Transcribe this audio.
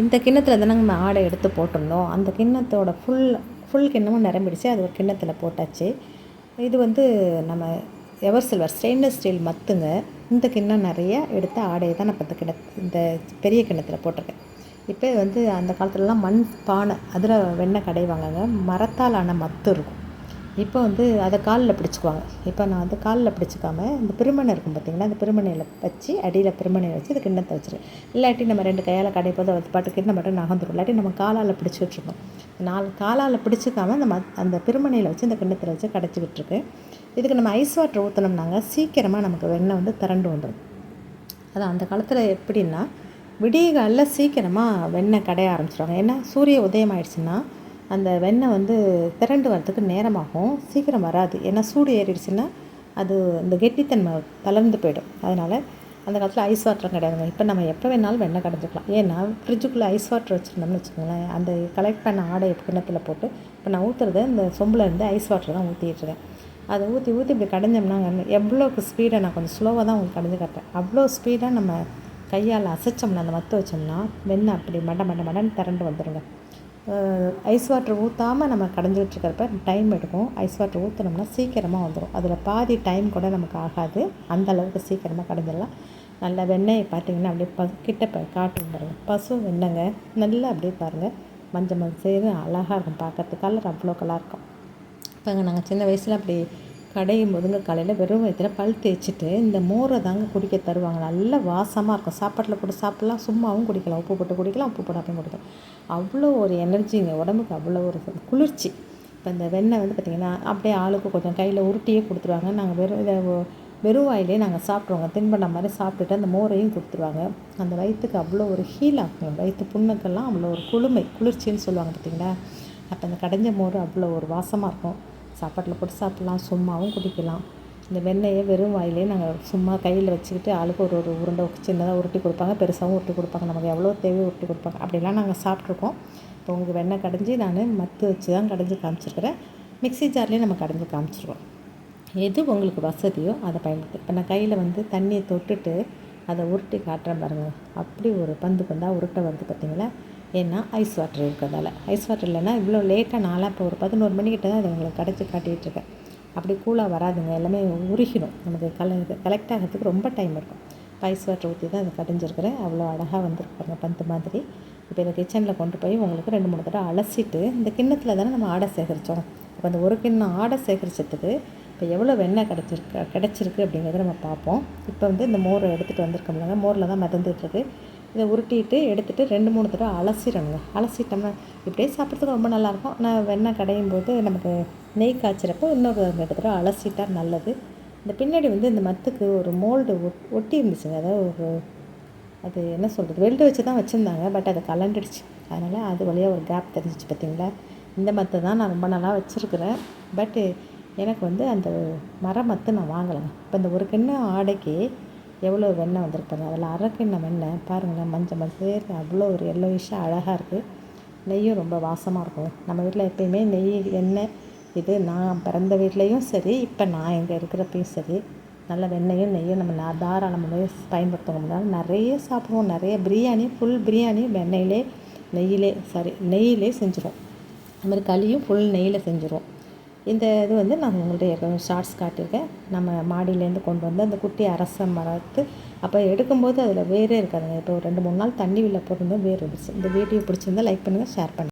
இந்த கிண்ணத்தில் தானே நம்ம ஆடை எடுத்து போட்டிருந்தோம். அந்த கிண்ணத்தோட ஃபுல் ஃபுல் கிண்ணமும் நிரம்பிடுச்சு. அது ஒரு கிண்ணத்தில் போட்டாச்சு. இது வந்து நம்ம எவர் சில்வர் ஸ்டெயின்லெஸ் ஸ்டீல் மத்துங்க இந்த கிண்ணம் நிறைய எடுத்த ஆடையை தான் நான் இப்போ இந்த கிண இந்த பெரிய கிண்ணத்தில் போட்டிருக்கேன். இப்போ வந்து அந்த காலத்துலலாம் மண் பானை அதில் வெண்ணெய் கடைவாங்கங்க மரத்தால் ஆன மத்து இருக்கும். இப்போ வந்து அதை காலில் பிடிச்சிக்குவாங்க. இப்போ நான் வந்து காலில் பிடிச்சிக்காம இந்த பெருமனை இருக்கும் பார்த்திங்கன்னா அந்த பெருமனையில் வச்சு அடியில் பெருமனையை வச்சு இந்த கிண்ணத்தை வச்சிருக்கேன் இல்லாட்டி நம்ம ரெண்டு கையால் கடை போது அது பாட்டு கிண்ணம் மட்டும் நகர்ந்துடும் இல்லாட்டி நம்ம காலால் பிடிச்சி நாலு காலால் பிடிச்சிக்காம அந்த ம அந்த பெருமனையில் வச்சு இந்த கிண்ணத்தில் வச்சு கடைச்சிக்கிட்டு இருக்கு இதுக்கு நம்ம ஐஸ் வாட்டர் ஊற்றினோம்னாங்க சீக்கிரமாக நமக்கு வெண்ணெய் வந்து திரண்டு வந்துடும் அது அந்த காலத்தில் எப்படின்னா விடிய காலில் சீக்கிரமாக வெண்ணெய் கடைய ஆரம்பிச்சிடுவாங்க ஏன்னா சூரிய உதயம் ஆயிடுச்சுன்னா அந்த வெண்ணெய் வந்து திரண்டு வரதுக்கு நேரமாகும் சீக்கிரம் வராது. ஏன்னா சூடு ஏறிடுச்சுன்னா அது இந்த கெட்டித்தன்மை தளர்ந்து போயிடும். அதனால் அந்த காலத்தில் ஐஸ் வாட்டரும் கிடையாதுங்க. இப்போ நம்ம எப்போ வேணாலும் வெண்ணெய் கடைஞ்சிக்கலாம். ஏன்னா ஃப்ரிட்ஜுக்குள்ளே ஐஸ் வாட்டர் வச்சுருந்தோம்னு வச்சுக்கோங்களேன் அந்த கலெக்ட் பண்ண ஆடை கிணத்துல போட்டு இப்போ நான் ஊற்றுறது இந்த சொம்பில் இருந்து ஐஸ் வாட்டர் தான் ஊற்றிட்டுருக்கேன் அதை ஊற்றி ஊற்றி இப்படி கடைஞ்சோம்னா எவ்வளோக்கு ஸ்பீடை நான் கொஞ்சம் ஸ்லோவாக தான் உங்களுக்கு கடைஞ்சு காட்டுறேன். அவ்வளோ ஸ்பீடாக நம்ம கையால் அசைச்சோம்னா அந்த மத்து வச்சோம்னா வெண்ணெய் அப்படி மட மட மடன்னு திரண்டு வந்துடுங்க ஐஸ் வாட்டர் ஊற்றாமல் நம்ம கடைஞ்சிக்கிட்டுருக்கிறப்ப டைம் எடுக்கும். ஐஸ் வாட்டர் ஊற்றினோம்னா சீக்கிரமாக வந்துடும் அதில் பாதி டைம் கூட நமக்கு ஆகாது. அந்த அளவுக்கு சீக்கிரமாக கடைஞ்சிடலாம் நல்லா வெண்ணெயை பார்த்தீங்கன்னா அப்படியே ப கிட்ட ப காட்டும் பாருங்கள் பசு வெண்ணெங்க நல்லா அப்படியே பாருங்கள் மஞ்சள் மஞ்சள் செய்து அழகாக இருக்கும். பார்க்குறதுக்கு கலர் அவ்வளோ கலராக இருக்கும். இப்போ நாங்கள் சின்ன வயசில் அப்படி கடையும் போதுங்க காலையில் வெறும் வயிற்றில் பல் தேய்ச்சிட்டு இந்த மோரை தாங்க குடிக்க தருவாங்க. நல்ல வாசமாக இருக்கும். சாப்பாட்டில் போட்டு சாப்பிட்லாம். சும்மாவும் குடிக்கலாம் உப்பு போட்டு குடிக்கலாம். உப்பு போடாமல் குடிக்கலாம். அவ்வளோ ஒரு எனர்ஜிங்க. உடம்புக்கு அவ்வளோ ஒரு குளிர்ச்சி. இப்போ இந்த வெண்ணெய் வந்து பார்த்திங்கன்னா அப்படியே ஆளுக்கு கொஞ்சம் கையில் உருட்டியே கொடுத்துருவாங்க. நாங்கள் வெறும் இதை வெறும் வாயிலே நாங்கள் சாப்பிட்ருவோங்க தின்பண்ண மாதிரி சாப்பிட்டுட்டு அந்த மோரையும் கொடுத்துருவாங்க. அந்த வயிற்றுக்கு அவ்வளோ ஒரு ஹீல் ஆகும் வயிற்று புண்ணுக்கெல்லாம் அவ்வளோ ஒரு குளுமை குளிர்ச்சின்னு சொல்லுவாங்க பார்த்திங்களா அப்போ அந்த கடைஞ்ச மோர் அவ்வளோ ஒரு வாசமாக இருக்கும். சாப்பாட்டில் போட்டு சாப்பிட்லாம் சும்மாவும் குடிக்கலாம். இந்த வெண்ணெயை வெறும் வாயிலே நாங்கள் சும்மா கையில் வச்சுக்கிட்டு ஆளுக்கு ஒரு ஒரு உருண்டை சின்னதாக உருட்டி கொடுப்பாங்க பெருசாகவும் உருட்டி கொடுப்பாங்க. நமக்கு எவ்வளோ தேவையோ உருட்டி கொடுப்பாங்க. அப்படிலாம் நாங்கள் சாப்பிட்ருக்கோம். இப்போ உங்களுக்கு வெண்ணெய் கடைஞ்சி நான் மத்து வச்சு தான் கடைஞ்சி காமிச்சிருக்கிறேன். மிக்ஸி ஜார்லேயே நம்ம கடைஞ்சி காமிச்சிருவோம். எது உங்களுக்கு வசதியோ அதை பயன்படுத்து இப்போ நான் கையில் வந்து தண்ணியை தொட்டுட்டு அதை உருட்டி காட்டுறேன் பாருங்கள் அப்படி ஒரு பந்து பந்தாக உருட்டை வருது பார்த்தீங்களா? ஏன்னா ஐஸ் வாட்டர் இருக்கிறதால. ஐஸ் வாட்டர் இல்லைன்னா இவ்வளோ லேட்டாக நாளாக இப்போ ஒரு பதினோரு மணிக்கிட்ட தான் அது உங்களுக்கு கடைச்சி காட்டிகிட்ருக்கேன் அப்படி கூலாக வராதுங்க. எல்லாமே உருகிடும். நமக்கு கல கலெக்ட் ஆகிறதுக்கு ரொம்ப டைம் இருக்கும் இப்போ ஐஸ் வாட்டர் ஊற்றி தான் அதை கடைஞ்சிருக்கிறேன். அவ்வளோ அழகாக வந்துருப்பாங்க பந்து மாதிரி. இப்போ இந்த கிச்சனில் கொண்டு போய் உங்களுக்கு ரெண்டு மூணு தடவை அலசிட்டு இந்த கிண்ணத்தில் தானே நம்ம ஆடை சேகரித்தோம் இப்போ அந்த ஒரு கிண்ணம் ஆடை சேகரித்ததுக்கு இப்போ எவ்வளோ வெண்ணெய் கிடச்சிருக்கு கிடச்சிருக்கு அப்படிங்கிறத நம்ம பார்ப்போம். இப்போ வந்து இந்த மோரை எடுத்துகிட்டு வந்திருக்கோம்ல மோரில் தான் மிதந்துட்டுருக்கு இதை உருட்டிட்டு எடுத்துகிட்டு ரெண்டு மூணு தடவை அலசிடணுங்க அலசிட்டோம்னா இப்படியே சாப்பிட்றதுக்கு ரொம்ப நல்லாயிருக்கும். நான் வெண்ணெய் கடையும் போது நமக்கு நெய் காய்ச்சிறப்போ இன்னொரு ரெண்டு தடவை அலசிட்டா நல்லது. இந்த பின்னாடி வந்து இந்த மத்துக்கு ஒரு மோல்டு ஒட் ஒட்டி இருந்துச்சுங்க அதாவது ஒரு அது என்ன சொல்கிறது வெல்டு வச்சு தான் வச்சுருந்தாங்க. பட் அது கலண்டுடுச்சு. அதனால் அது வழியாக ஒரு கேப் தெரிஞ்சிச்சு பார்த்தீங்களா? இந்த மத்தை தான் நான் ரொம்ப நல்லா வச்சுருக்குறேன். பட்டு எனக்கு வந்து அந்த மர மத்து நான் வாங்கலைங்க. இப்போ இந்த ஒரு கிண்ணம் ஆடைக்கு எவ்வளோ வெண்ணெய் வந்திருப்பாங்க அதில் அரைக்கிண்ண வெண்ணெய் பாருங்களேன் மஞ்சள் மஞ்சள் அவ்வளோ ஒரு எல்லோயிஷாக அழகாக இருக்குது நெய்யும் ரொம்ப வாசமாக இருக்கும். நம்ம வீட்டில் எப்பயுமே நெய் எண்ணெய் இது நான் பிறந்த வீட்லேயும் சரி இப்போ நான் எங்கே இருக்கிறப்பையும் சரி நல்ல வெண்ணெயும் நெய்யும் நம்ம நான் தாராளமாகவே பயன்படுத்தணும்னால நிறைய சாப்பிடுவோம். நிறைய பிரியாணி ஃபுல் பிரியாணி வெண்ணெயிலே நெய்யிலே சாரி நெய்யிலே செஞ்சுருவோம். அது மாதிரி களியும் ஃபுல் நெய்யில் செஞ்சுருவோம். இந்த இது வந்து நான் உங்கள்கிட்ட ஷார்ட்ஸ் காட்டியிருக்கேன். நம்ம மாடியிலேருந்து கொண்டு வந்து அந்த குட்டி அரச மரத்து அப்போ எடுக்கும்போது அதில் வேரே இருக்காதுங்க. இப்போ ஒரு ரெண்டு மூணு நாள் தண்ணி வெளில போட்டிருந்தோம் வேர் இருந்துச்சு இந்த வீடியோ பிடிச்சிருந்தா லைக் பண்ணுங்கள் ஷேர் பண்ணுங்கள்